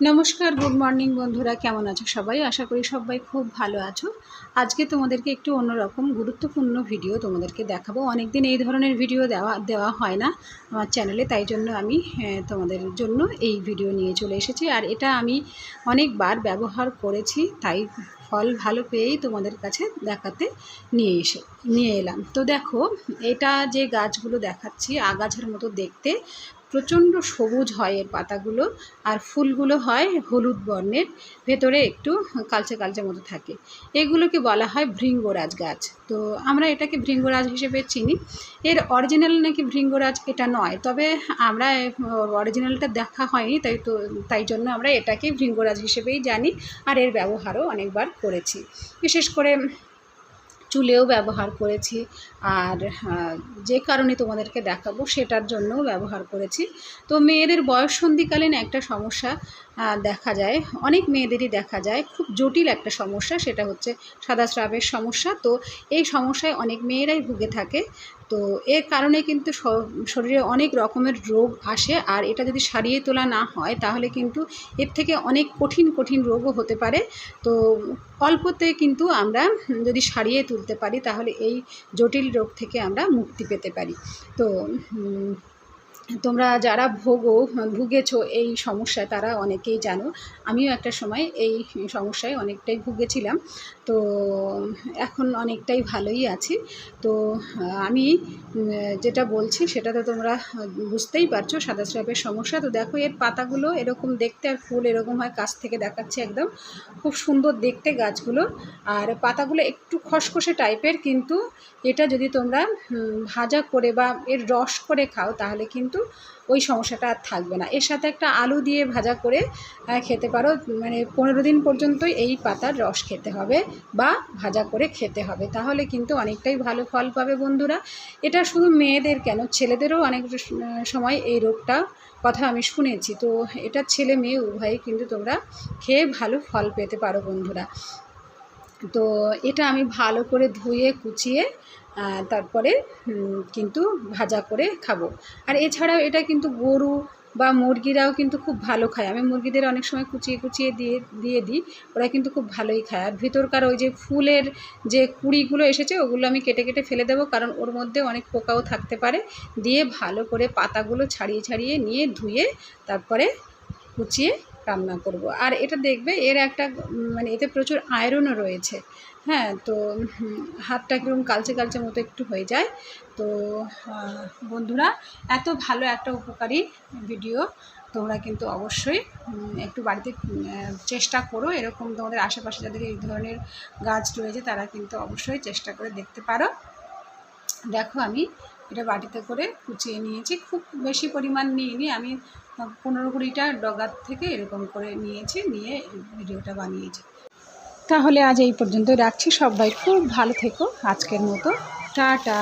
নমস্কার good morning বন্ধুরা, কেমন আছো সবাই? আশা করি সবাই খুব ভালো আছো। আজকে তোমাদেরকে একটু অন্যরকম গুরুত্বপূর্ণ ভিডিও তোমাদেরকে দেখাবো। অনেক দিন এই ধরনের ভিডিও দেওয়া দেওয়া হয় না আমার চ্যানেলে তাই জন্য আমি তোমাদের জন্য এই ভিডিও নিয়ে চলে এসেছি। আর এটা আমি অনেকবার ব্যবহার করেছি, তাই ফল ভালো পেয়েই তোমাদের কাছে দেখাতে নিয়ে এসে, নিয়ে এলাম। তো দেখো, এটা যে গাছগুলো দেখাচ্ছি, আগাছার মতো দেখতে প্রচণ্ড সবুজ হয় এর পাতাগুলো আর ফুলগুলো হয় হলুদ বর্ণের। ভেতরে একটু কালচে কালচে মতো থাকে। এগুলোকে বলা হয় ভৃঙ্গরাজ গাছ। তো আমরা এটাকে ভৃঙ্গরাজ হিসেবে চিনি। এর অরিজিনাল নাকি ভৃঙ্গরাজ এটা নয়। তবে আমরা অরিজিনালটা দেখা হয়নি, তাই তো, তাই জন্য আমরা এটাকে ভৃঙ্গরাজ হিসেবেই জানি। আর এর ব্যবহারও অনেকবার করেছি। বিশেষ করে চুলেও ব্যবহার করেছি আর যে কারণে তোমাদেরকে দেখাবো সেটার জন্যও ব্যবহার করেছি। তো মেয়েদের বয়ঃসন্ধিকালীন একটা সমস্যা দেখা যায়, অনেক মেয়েদেরই দেখা যায়, খুব জটিল একটা সমস্যা, সেটা হচ্ছে সাদা স্রাবের সমস্যা। তো এই সমস্যায় অনেক মেয়েরাই ভুগে থাকে তো এর কারণে কিন্তু শরীরে অনেক রকমের রোগ আসে, আর এটা যদি সারিয়ে তোলা না হয়, তাহলে কিন্তু এর থেকে অনেক কঠিন কঠিন রোগও হতে পারে। তো অল্পতে কিন্তু আমরা যদি সারিয়ে তুলতে পারি, তাহলে এই জটিল রোগ থেকে আমরা মুক্তি পেতে পারি। তো তোমরা যারা ভোগো, ভুগেছো এই সমস্যায় তারা অনেকেই জানো। আমিও একটা সময় এই সমস্যায় অনেকটাই ভুগেছিলাম। তো এখন অনেকটাই ভালোই আছি। তো আমি যেটা বলছি সেটা তো তোমরা বুঝতেই পারছ, সাদা স্রাবের সমস্যা। তো দেখো এর পাতাগুলো এরকম দেখতে আর ফুল এরকম হয়, কাছ থেকে দেখাচ্ছে একদম। খুব সুন্দর দেখতে গাছগুলো। আর পাতাগুলো একটু খসখসে টাইপের, কিন্তু এটা যদি তোমরা ভাজা করে বা এর রস করে খাও, তাহলে কিন্তু ওই সমস্যাটা আর থাকবে না। এর সাথে একটা আলু দিয়ে ভাজা করে খেতে পারো। মানে পনেরো দিন পর্যন্তই এই পাতার রস খেতে হবে বা ভাজা করে খেতে হবে। তাহলে কিন্তু অনেকটাই ভালো ফল পাবে বন্ধুরা। এটা শুধু মেয়েদের কেন? ছেলেদেরও অনেক সময় এই রোগটা কথা আমি শুনেছি। তো এটা ছেলে মেয়ে উভয়ই কিন্তু তোমরা খেয়ে ভালো ফল পেতে পারো বন্ধুরা। তো এটা আমি ভালো করে ধুয়ে, কুচিয়ে তারপরে কিন্তু ভাজা করে খাব। আর এছাড়াও এটা কিন্তু গরু বা মুরগিরাও কিন্তু খুব ভালো খায়। আমি মুরগিদের অনেক সময় কুচিয়ে কুচিয়ে দিয়ে দিয়ে দিই, ওরা কিন্তু খুব ভালোই খায়। আর ভিতরকার ওই যে ফুলের যে কুড়িগুলো এসেছে, ওগুলো আমি কেটে কেটে ফেলে দেবো, কারণ ওর মধ্যে অনেক পোকাও থাকতে পারে। দিয়ে ভালো করে পাতাগুলো ছাড়িয়ে ছাড়িয়ে নিয়ে ধুয়ে, তারপরে কুচিয়ে রান্না করব। আর এটা দেখবে, এর একটা মানে এতে প্রচুর আয়রনও রয়েছে। হ্যাঁ তো হাতটা কীরকম কালচে কালচে মতো একটু হয়ে যায়। তো বন্ধুরা, এত ভালো একটা উপকারী ভিডিও তোমরা কিন্তু অবশ্যই একটু বাড়িতে চেষ্টা করো। এরকম তোমাদের আশেপাশে যাদের এই ধরনের গাছ রয়েছে, তারা কিন্তু অবশ্যই চেষ্টা করে দেখতে পারো। দেখো আমি এটা বাটিতে করে কুচিয়ে নিয়েছি। খুব বেশি পরিমাণ নিইনি। আমি পনেরো কুড়িটা ডগার থেকে এরকম করে নিয়েছি, নিয়ে ভিডিওটা বানিয়েছি। তাহলে আজ এই পর্যন্ত রাখছি সবাই। খুব ভালো থেকো আজকের মতো। টাটা।